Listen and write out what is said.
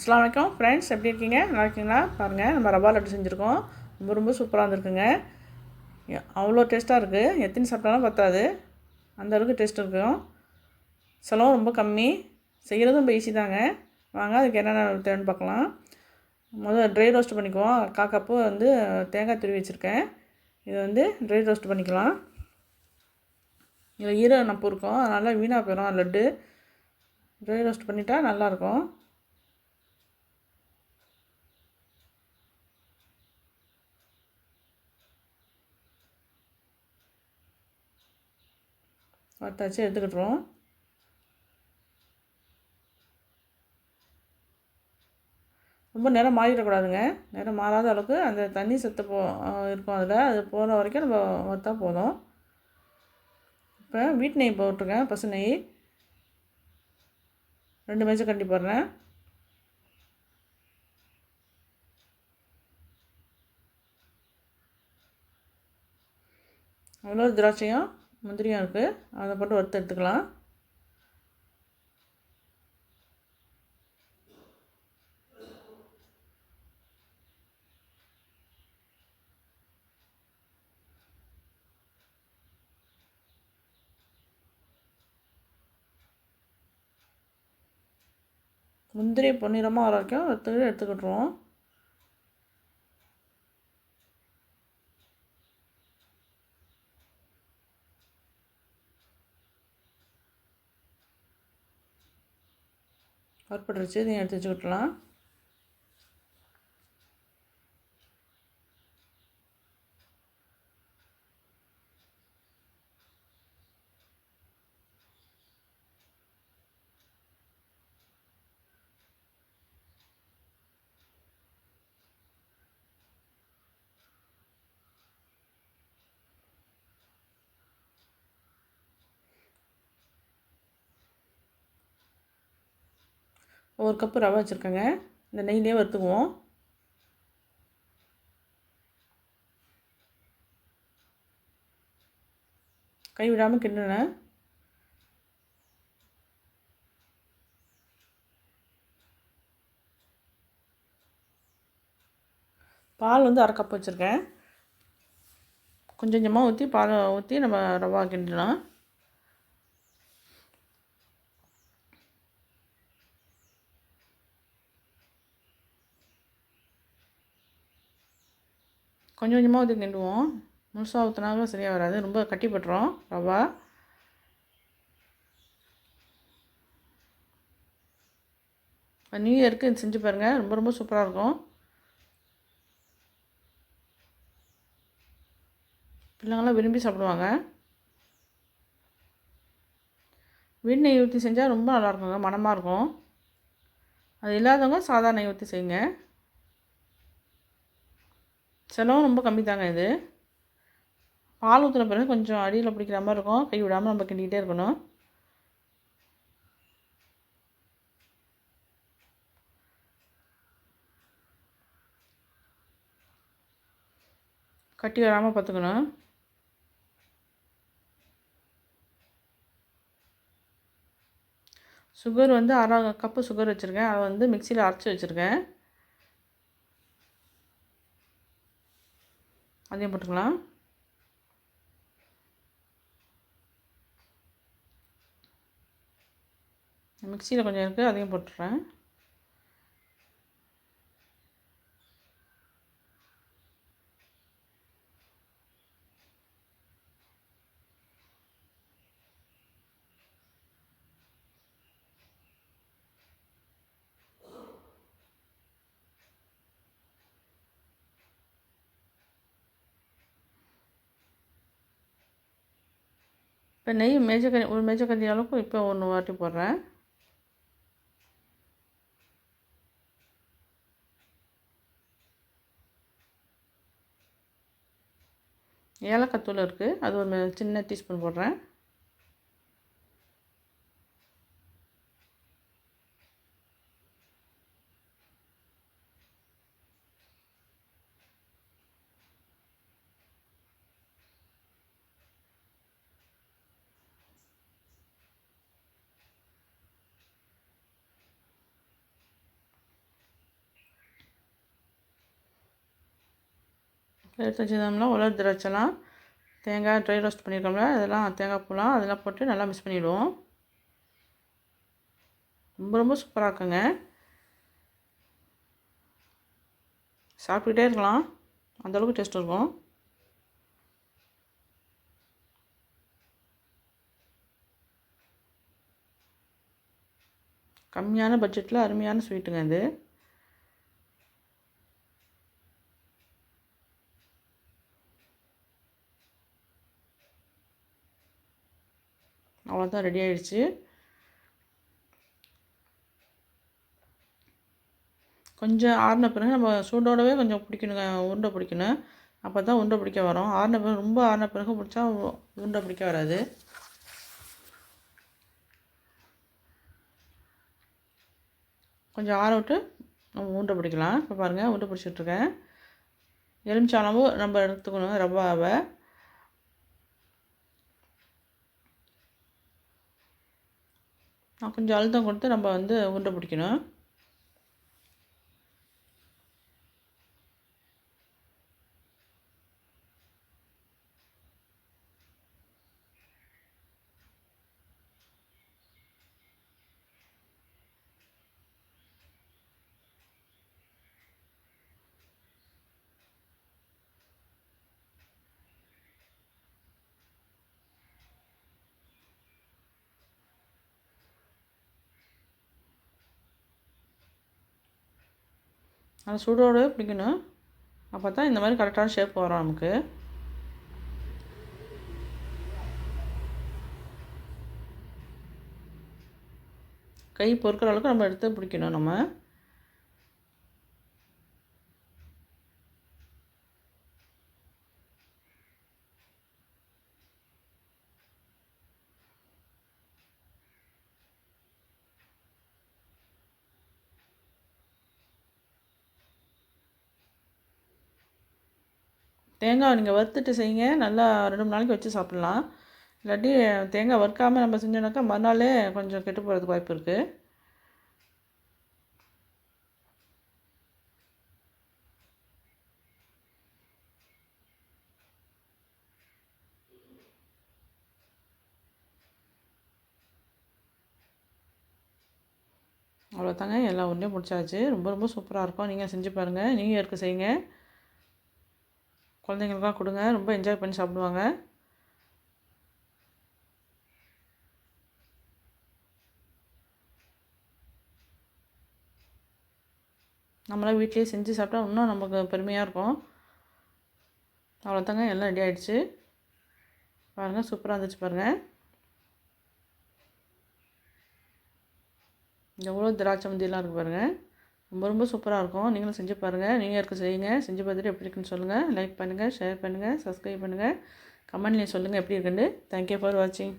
அஸ்லாம் வலைக்கம் ஃப்ரெண்ட்ஸ் எப்படி இருக்கீங்க? நல்லா இருக்கீங்களா? பாருங்கள் நம்ம ரவா லட்டு செஞ்சுருக்கோம். ரொம்ப ரொம்ப சூப்பராக இருந்திருக்குங்க அவ்வளோ டேஸ்ட்டாக இருக்குது எத்தனை சாப்பிட்டாலும் பத்தாது. அந்த அளவுக்கு டேஸ்ட் இருக்கும். செலவும் ரொம்ப கம்மி. செய்கிறதும் ரொம்ப ஈஸி தாங்க. வாங்க அதுக்கு என்னென்ன தேவைன்னு பார்க்கலாம். முதல்ல ட்ரை ரோஸ்ட் பண்ணிக்குவோம். காக்காப்பு கப்பு வந்து தேங்காய் துருவி வச்சுருக்கேன். இதை வந்து ட்ரை ரோஸ்ட் பண்ணிக்கலாம். இதில் ஈர நப்பு இருக்கும். அதனால் வீணாக போயிடும். லட்டு. ட்ரை ரோஸ்ட் பண்ணிட்டா நல்லாயிருக்கும் பார்த்தாச்சு எடுத்துக்கிட்டுருவோம். ரொம்ப நேரம் மாறிடக்கூடாதுங்க. நேரம் மாறாத அளவுக்கு அந்த தண்ணி சத்து போ இருக்கும் அதில். அது போகிற வரைக்கும் நம்ம வறுத்தா போதும். இப்போ வீட்டு நெய் போட்டிருக்கேன். பசு நெய். ரெண்டு மேஜை கண்டி போடுறேன். அவ்வளோ திராட்சையும். முந்திரியும் இருக்குது அதை போட்டு வறுத்து எடுத்துக்கலாம். முந்திரி பொன்னிறமாக வர வரைக்கும் வறுத்து எடுத்துக்கிட்டுருவோம். வறுப்பட்டுருச்சு இதையும் எடுத்து வச்சுக்கிட்டலாம். ஒரு கப்பு ரவை வச்சுருக்கேங்க. இந்த நெய்லேயே வறுத்துக்குவோம். கை விடாமல் கிண்டுனேன் பால் வந்து அரை கப் வச்சுருக்கேன். கொஞ்சம் கொஞ்சமாக ஊற்றி பால் ஊற்றி நம்ம ரவா கிண்டலாம். கொஞ்சம் கொஞ்சமாக ஊற்றி கிண்டுவோம். முழுசாக ஊற்றினாலும் சரியாக வராது. ரொம்ப கட்டிப்பட்டுரும். ரவா. நியூ இயருக்கு இது செஞ்சு பாருங்கள் ரொம்ப ரொம்ப சூப்பராக இருக்கும். பிள்ளைங்களாம் விரும்பி சாப்பிடுவாங்க. வீண் நெய் ஊற்றி செஞ்சால் ரொம்ப நல்லாயிருக்குங்க மணமாக இருக்கும். அது இல்லாதவங்க சாதா நெய் ஊற்றி செய்யுங்க. செலவும் ரொம்ப கம்மி தாங்க இது. பால் ஊற்றின பிறகு கொஞ்சம் அடியில் பிடிக்கிற மாதிரி இருக்கும். கை விடாமல் நம்ம கிண்டிக்கிட்டே இருக்கணும். கட்டி வராமல் பார்த்துக்கணும். சுகர் வந்து அரை கப்பு சுகர் வச்சுருக்கேன். அதை வந்து மிக்சியில் அரைச்சி வச்சுருக்கேன். அதையும் போட்டுக்கலாம். மிக்சியில் கொஞ்சம் இருக்குது அதையும் போட்டுறேன். இப்போ நெய் மேஜக்கண்ணி ஒரு மேஜக்கண்ணி அளவுக்கு இப்போ ஒன்று வாட்டி போடுறேன். ஏலக்காய் தூள் இருக்குது அது ஒரு சின்ன டீஸ்பூன் போடுறேன். எடுத்து வச்சுருந்தோம்னா உலர் திராட்சைலாம் தேங்காய் ட்ரை ரோஸ்ட் பண்ணியிருக்கோம்ல அதெல்லாம் தேங்காய் பூலாம் அதெல்லாம் போட்டு நல்லா மிக்ஸ் பண்ணிவிடுவோம் ரொம்ப ரொம்ப சூப்பராக இருக்குங்க. சாப்பிட்டுக்கிட்டே இருக்கலாம். அந்தளவுக்கு டேஸ்ட் இருக்கும். கம்மியான பட்ஜெட்டில் அருமையான ஸ்வீட்டுங்க இது. அவ்வளோதான் ரெடி ஆகிடுச்சு கொஞ்சம் ஆறின பிறகு நம்ம சூடோடவே கொஞ்சம் பிடிக்கணுங்க உருண்டை பிடிக்கணும். அப்போ தான் உருண்டை பிடிக்க வரும். ஆறின பிறகு ரொம்ப ஆறின பிறகு பிடிச்சா உருண்டை பிடிக்க வராது. கொஞ்சம் ஆற விட்டு நம்ம உருண்டை பிடிக்கலாம். இப்போ பாருங்கள் உருண்டை பிடிச்சிட்ருக்கேன் எலுமிச்சாலமும் நம்ம எடுத்துக்கணும் ரவாவை. கொஞ்சம் அழுத்தம் கொடுத்து நம்ம வந்து உருண்டை பிடிக்கணும். அந்த சூடோடு பிடிக்கணும். அப்போ தான் இந்த மாதிரி கரெக்டான ஷேப் வரும் நமக்கு. கை பொறுக்கிற அளவுக்கு நம்ம எடுத்து பிடிக்கணும் நம்ம. தேங்காய் நீங்கள் வறுத்துட்டு செய்யுங்க. நல்லா ரெண்டு மூணு நாளைக்கு வச்சு சாப்பிட்லாம். இல்லாட்டி தேங்காய் வறுக்காமல் நம்ம செஞ்சோனாக்கா மறுநாளே கொஞ்சம் கெட்டு போகிறதுக்கு வாய்ப்பு இருக்குது அவ்வளோதாங்க எல்லா உருண்டையும் முடிச்சாச்சு. ரொம்ப ரொம்ப சூப்பராக இருக்கும். நீங்கள் செஞ்சு பாருங்கள் நீங்கள் இருக்க செய்யுங்க. குழந்தைங்களுக்குலாம் கொடுங்க. ரொம்ப என்ஜாய் பண்ணி சாப்பிடுவாங்க. நம்மளாம் வீட்லேயே செஞ்சு சாப்பிட்டா இன்னும் நமக்கு பெருமையாக இருக்கும். அவ்வளோதாங்க எல்லாம் ரெடி ஆகிடுச்சு பாருங்கள் சூப்பராக இருந்துச்சு பாருங்கள் எவ்வளோ திராட்சை மந்திலாம் இருக்குது பாருங்கள் ரொம்ப ரொம்ப சூப்பராக இருக்கும். நீங்களும் செஞ்சு பாருங்கள் நீங்கள் இருக்க செய்யுங்க. செஞ்சு பார்த்துட்டு எப்படி இருக்குன்னு சொல்லுங்கள் லைக் பண்ணுங்கள் ஷேர் பண்ணுங்கள் சப்ஸ்கிரைப் பண்ணுங்கள் கமெண்ட்லேயும் சொல்லுங்கள் எப்படி இருக்குன்னு. தேங்க்யூ ஃபார் வாட்சிங்